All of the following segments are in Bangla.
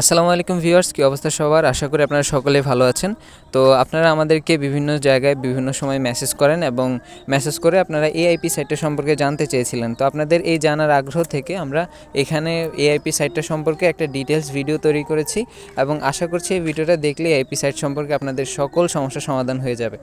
আসসালামু আলাইকুম ভিউয়ার্স, কী অবস্থা সবার? আশা করি আপনারা সকলে ভালো আছেন। তো আপনারা আমাদেরকে বিভিন্ন জায়গায় বিভিন্ন সময় মেসেজ করেন এবং মেসেজ করে আপনারা এআইপি সাইটটা সম্পর্কে জানতে চেয়েছিলেন। তো আপনাদের এই জানার আগ্রহ থেকে আমরা এখানে এআইপি সাইটটা সম্পর্কে একটা ডিটেলস ভিডিও তৈরি করেছি এবং আশা করছি এই ভিডিওটা দেখলে এআইপি সাইট সম্পর্কে আপনাদের সকল সমস্যার সমাধান হয়ে যাবে।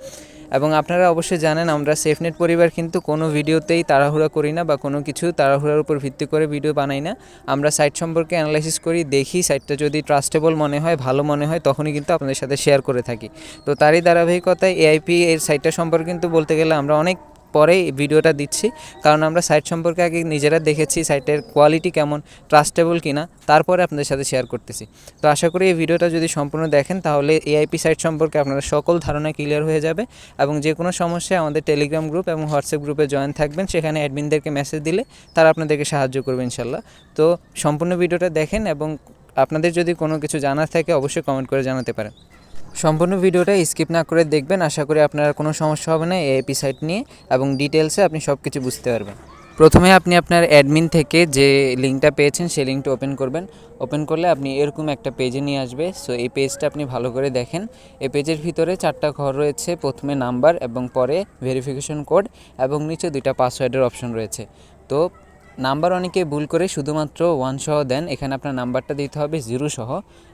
এবং আপনারা অবশ্যই জানেন, আমরা সেফনেট পরিবার কিন্তু কোনো ভিডিওতেই তাড়াহুড়া করি না বা কোনো কিছু তাড়াহুড়ার উপর ভিত্তি করে ভিডিও বানাই না। আমরা সাইট সম্পর্কে অ্যানালাইসিস করি, দেখি, সাইটটা যদি ট্রাস্টেবল মনে হয়, ভালো মনে হয়, তখনই কিন্তু আপনাদের সাথে শেয়ার করে থাকি। তো তারই ধারাবাহিকতায় এআইপি এর সাইটটা সম্পর্কে কিন্তু বলতে গেলে আমরা অনেক পরে ভিডিওটা দিচ্ছি। কারণ আমরা সাইট সম্পর্কে আগে নিজেরা দেখেছি সাইটের কোয়ালিটি কেমন ট্রাস্টেবল কিনা, তারপরে আপনাদের সাথে শেয়ার করতেছি। তো আশা করি এই ভিডিওটা যদি সম্পূর্ণ দেখেন, তাহলে এআইপি সাইট সম্পর্কে আপনারা সকল ধারণা ক্লিয়ার হয়ে যাবে এবং যে কোনো সমস্যায় আমাদের টেলিগ্রাম গ্রুপ এবং হোয়াটসঅ্যাপ গ্রুপে জয়েন থাকবেন, সেখানে অ্যাডমিনদেরকে মেসেজ দিলে তারা আপনাদেরকে সাহায্য করবে ইনশাল্লাহ তো সম্পূর্ণ ভিডিওটা দেখেন এবং আপনাদের যদি কোনো কিছু জানার থাকে, অবশ্যই কমেন্ট করে জানাতে পারেন। সম্পূর্ণ ভিডিওটা স্কিপ না করে দেখবেন। আশা করি আপনার কোনো সমস্যা হবে না এআইপি সাইট নিয়ে এবং ডিটেলসে আপনি সব কিছু বুঝতে পারবেন। প্রথমে আপনি আপনার অ্যাডমিন থেকে যে লিঙ্কটা পেয়েছেন সেই লিঙ্কটা ওপেন করবেন। ওপেন করলে আপনি এরকম একটা পেজে নিয়ে আসবে। সো এই পেজটা আপনি ভালো করে দেখেন। এই পেজের ভিতরে চারটা ঘর রয়েছে, প্রথমে নাম্বার এবং পরে ভেরিফিকেশন কোড এবং নিচে দুইটা পাসওয়ার্ডের অপশন রয়েছে। তো নাম্বার অনেকে ভুল করে, শুধুমাত্র ওয়ান সহ দেন। এখানে আপনার নাম্বারটা দিতে হবে জিরো সহ।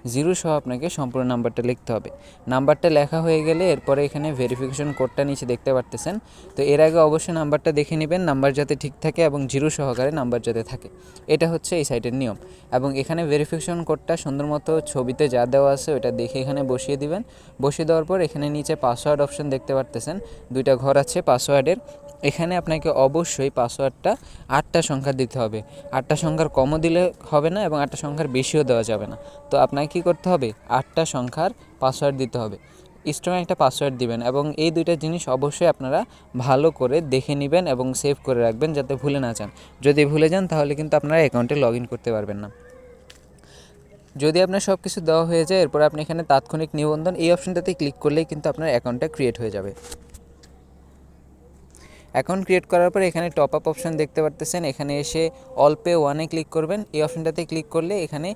জিরো সহ আপনাকে সম্পূর্ণ নাম্বারটা লিখতে হবে। নাম্বারটা লেখা হয়ে গেলে এরপরে এখানে ভেরিফিকেশন কোডটা নিচে দেখতে পারতেছেন। তো এর আগে অবশ্যই নাম্বারটা দেখে নেবেন, নাম্বার যাতে ঠিক থাকে এবং জিরো সহকারে নাম্বার যাতে থাকে। এটা হচ্ছে এই সাইটের নিয়ম। এবং এখানে ভেরিফিকেশন কোডটা সুন্দর মতো ছবিতে যা দেওয়া আছে, ওটা দেখে এখানে বসিয়ে দিবেন। বসিয়ে দেওয়ার পর এখানে নিচে পাসওয়ার্ড অপশন দেখতে পারতেছেন। দুইটা ঘর আছে পাসওয়ার্ডের এখানে আপনাকে অবশ্যই পাসওয়ার্ডটা আটটা সংখ্যা দিতে হবে। আটটা সংখ্যার কমও দিলে হবে না এবং আটটা সংখ্যার বেশিও দেওয়া যাবে না। তো আপনাকে কী করতে হবে? আটটা সংখ্যার পাসওয়ার্ড দিতে হবে। স্ট্রং একটা পাসওয়ার্ড দিবেন এবং এই দুইটা জিনিস অবশ্যই আপনারা ভালো করে দেখে নেবেন এবং সেভ করে রাখবেন যাতে ভুলে না যান। যদি ভুলে যান তাহলে কিন্তু আপনারা অ্যাকাউন্টে লগ ইন করতে পারবেন না। যদি আপনার সব কিছু দেওয়া হয়ে যায়, এরপর আপনি এখানে তাৎক্ষণিক নিবন্ধন এই অপশনটাতে ক্লিক করলেই কিন্তু আপনার অ্যাকাউন্টটা ক্রিয়েট হয়ে যাবে। অ্যাকাউন্ট ক্রিয়েট করার পর এখানে টপ আপ অপশান দেখতে পারতেছেন। এখানে এসে অল পে ওয়ানে ক্লিক করবেন। এই অপশানটাতে ক্লিক করলে এখানে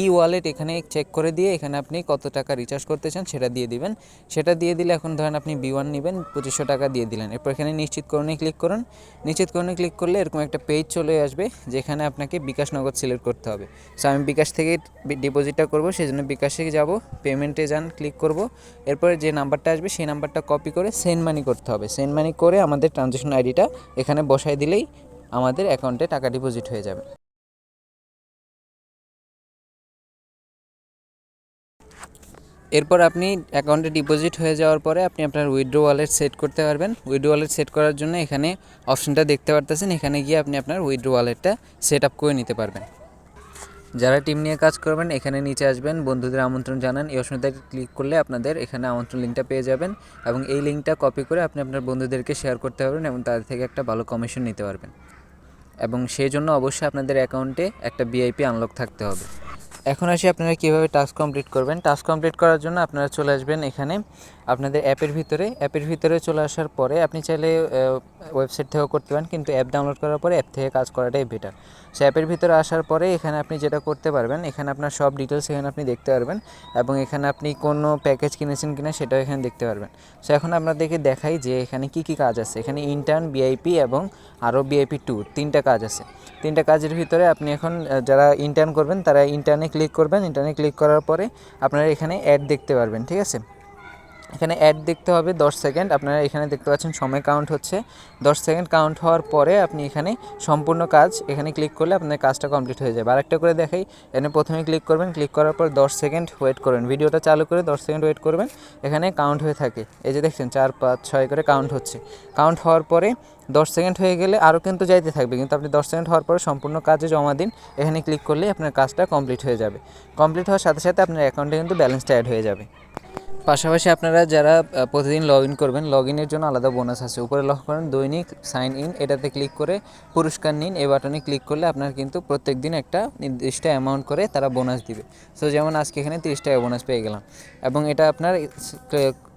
ই ওয়ালেট এখানে চেক করে দিয়ে এখানে আপনি কত টাকা রিচার্জ করতে চান সেটা দিয়ে দিবেন। সেটা দিয়ে দিলে এখন ধরেন আপনি বি ওয়ান নেবেন, পঁচিশশো টাকা দিয়ে দিলেন। এরপর এখানে নিশ্চিতকরণে ক্লিক করুন। নিশ্চিতকরণে ক্লিক করলে এরকম একটা পেজ চলে আসবে যেখানে আপনাকে বিকাশ নগদ সিলেক্ট করতে হবে। সো আমি বিকাশ থেকে ডিপোজিটটা করব সেই জন্য বিকাশে যাব পেমেন্টে যান ক্লিক করব। এরপরে যে নাম্বারটা আসবে, সেই নাম্বারটা কপি করে সেন্ড মানি করতে হবে। সেন্ড মানি করে আমাদের ট্রানজ্যাকশন আইডিটা এখানে বসাই দিলেই আমাদের অ্যাকাউন্টে টাকা ডিপোজিট হয়ে যাবে। এরপর আপনি অ্যাকাউন্টে ডিপোজিট হয়ে যাওয়ার পরে আপনি আপনার উইড্রো ওয়ালেট সেট করতে পারবেন। উইড্রো ওয়ালেট সেট করার জন্য এখানে অপশনটা দেখতে পারতেছেন। এখানে গিয়ে আপনি আপনার উইড্রো ওয়ালেটটা সেট আপ করে নিতে পারবেন। যারা টিম নিয়ে কাজ করবেন, এখানে নিচে আসবেন, বন্ধুদের আমন্ত্রণ জানান। এই অপশনটাকে ক্লিক করলে আপনাদের এখানে আমন্ত্রণ লিঙ্কটা পেয়ে যাবেন এবং এই লিঙ্কটা কপি করে আপনি আপনার বন্ধুদেরকে শেয়ার করতে পারবেন এবং তাদের থেকে একটা ভালো কমিশন নিতে পারবেন। এবং সেই জন্য অবশ্যই আপনাদের অ্যাকাউন্টে একটা বিআইপি আনলক থাকতে হবে। এখন আসি আপনারা কীভাবে টাস্ক কমপ্লিট করবেন। টাস্ক কমপ্লিট করার জন্য আপনারা চলে আসবেন এখানে। আপনাদের অ্যাপের ভিতরে অ্যাপের ভিতরে চলে আসার পরে আপনি চাইলে ওয়েবসাইট থেকেও করতে পারেন, কিন্তু অ্যাপ ডাউনলোড করার পরে অ্যাপ থেকে কাজ করাটাই বেটার সো অ্যাপের ভিতরে আসার পরে এখানে আপনি যেটা করতে পারবেন, এখানে আপনার সব ডিটেলস এখানে আপনি দেখতে পারবেন এবং এখানে আপনি কোনো প্যাকেজ কিনেছেন কিনা সেটাও এখানে দেখতে পারবেন। সো এখন আপনাদেরকে দেখাই যে এখানে কি কি কাজ আছে। এখানে ইন্টার্ন বিআইপি এবং আরও বিআইপি টু তিনটা কাজ আছে। তিনটা কাজের ভিতরে আপনি এখন যারা ইন্টার্ন করবেন, তারা ইন্টার্নে ক্লিক করবেন। ইন্টার্নে ক্লিক করার পরে আপনারা এখানে অ্যাড দেখতে পারবেন, ঠিক আছে? এখানে অ্যাড দেখতে হবে দশ সেকেন্ড আপনারা এখানে দেখতে পাচ্ছেন সময় কাউন্ট হচ্ছে। দশ সেকেন্ড কাউন্ট হওয়ার পরে আপনি এখানে সম্পূর্ণ কাজ এখানে ক্লিক করলে আপনার কাজটা কমপ্লিট হয়ে যাবে। আরেকটা করে দেখাই, এখানে প্রথমে ক্লিক করবেন। ক্লিক করার পর দশ সেকেন্ড ওয়েট করবেন ভিডিওটা চালু করে দশ সেকেন্ড ওয়েট করবেন। এখানে কাউন্ট হয়ে থাকে। এই যে দেখছেন, চার, পাঁচ, ছয় করে কাউন্ট হচ্ছে। কাউন্ট হওয়ার পরে দশ সেকেন্ড হয়ে গেলে আরও কিন্তু যাইতে থাকবে। কিন্তু আপনি দশ সেকেন্ড হওয়ার পরে সম্পূর্ণ কাজে জমা দিন। এখানে ক্লিক করলেই আপনার কাজটা কমপ্লিট হয়ে যাবে। কমপ্লিট হওয়ার সাথে সাথে আপনার অ্যাকাউন্টে কিন্তু ব্যালেন্সটা অ্যাড হয়ে যাবে। পাশাপাশি আপনারা যারা প্রতিদিন লগ ইন করবেন লগ ইনের জন্য আলাদা বোনাস আছে। উপরে লক্ষ্য করেন, দৈনিক সাইন ইন এটাতে ক্লিক করে পুরস্কার নিন। এই বাটনে ক্লিক করলে আপনার কিন্তু প্রত্যেক দিন একটা নির্দিষ্ট অ্যামাউন্ট করে তারা বোনাস দিবে। সো যেমন আজকে এখানে তিরিশ টাকা বোনাস পেয়ে গেলাম। এবং এটা আপনার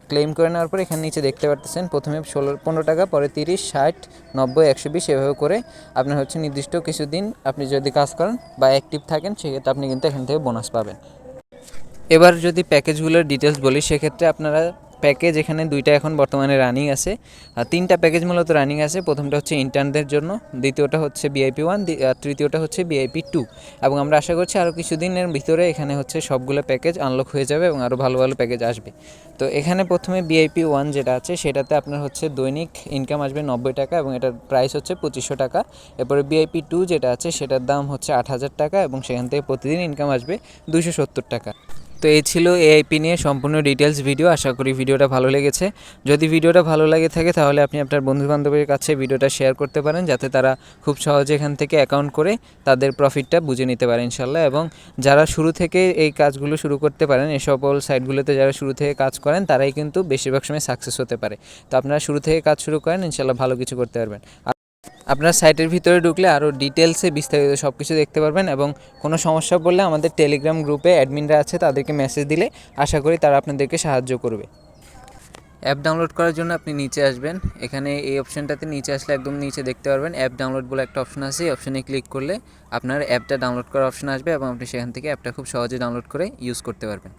ক্লেম করে নেওয়ার পর এখানে নিচে দেখতে পারতেছেন, প্রথমে ষোলো, পনেরো টাকা, পরে তিরিশ, ষাট, নব্বই, একশো বিশ, এভাবে করে আপনার হচ্ছে নির্দিষ্ট কিছুদিন আপনি যদি কাজ করেন বা অ্যাক্টিভ থাকেন, সেক্ষেত্রে আপনি কিন্তু এখান থেকে বোনাস পাবেন। এবার যদি প্যাকেজগুলোর ডিটেলস বলি, সেক্ষেত্রে আপনারা প্যাকেজ এখানে দুইটা এখন বর্তমানে রানিং আছে। আর তিনটা প্যাকেজ মূলত রানিং আছে। প্রথমটা হচ্ছে ইন্টার্নদের জন্য, দ্বিতীয়টা হচ্ছে বিআইপি ওয়ান তৃতীয়টা হচ্ছে বিআইপি টু এবং আমরা আশা করছি আরও কিছুদিনের ভিতরে এখানে হচ্ছে সবগুলো প্যাকেজ আনলক হয়ে যাবে এবং আরও ভালো ভালো প্যাকেজ আসবে। তো এখানে প্রথমে বিআইপি ওয়ান যেটা আছে, সেটাতে আপনার হচ্ছে দৈনিক ইনকাম আসবে নব্বই টাকা এবং এটার প্রাইস হচ্ছে পঁচিশশো টাকা। এরপরে বিআইপি টু যেটা আছে, সেটার দাম হচ্ছে আট হাজার টাকা এবং সেখান থেকে প্রতিদিন ইনকাম আসবে দুশো সত্তর টাকা। তো এই ছিল এআইপি নিয়ে সম্পূর্ণ ডিটেলস ভিডিও আশা করি ভিডিওটা ভালো লেগেছে। যদি ভিডিওটা ভালো লাগে থাকে, তাহলে আপনি আপনার বন্ধুবান্ধবের কাছে ভিডিওটা শেয়ার করতে পারেন, যাতে তারা খুব সহজে এখান থেকে অ্যাকাউন্ট করে তাদের প্রফিটটা বুঝে নিতে পারে ইনশাল্লাহ এবং যারা শুরু থেকে এই কাজগুলো শুরু করতে পারেন, এই সকল সাইটগুলোতে যারা শুরু থেকে কাজ করেন, তারাই কিন্তু বেশিরভাগ সময় সাকসেস হতে পারে। তো আপনারা শুরু থেকে কাজ শুরু করেন ইনশাল্লাহ ভালো কিছু করতে পারবেন। আপনার সাইটের ভিতরে ঢুকলে আরও ডিটেলসে বিস্তারিত সব কিছু দেখতে পারবেন এবং কোনো সমস্যা পড়লে আমাদের টেলিগ্রাম গ্রুপে অ্যাডমিনরা আছে তাদেরকে মেসেজ দিলে আশা করি তারা আপনাদেরকে সাহায্য করবে। অ্যাপ ডাউনলোড করার জন্য আপনি নিচে আসবেন। এখানে এই অপশনটাতে নিচে আসলে একদম নিচে দেখতে পারবেন। অ্যাপ ডাউনলোড বলে একটা অপশন আছে। এই অপশনে ক্লিক করলে আপনার অ্যাপটা ডাউনলোড করার অপশন আসবে এবং আপনি সেখান থেকে অ্যাপটা খুব সহজে ডাউনলোড করে ইউজ করতে পারবেন।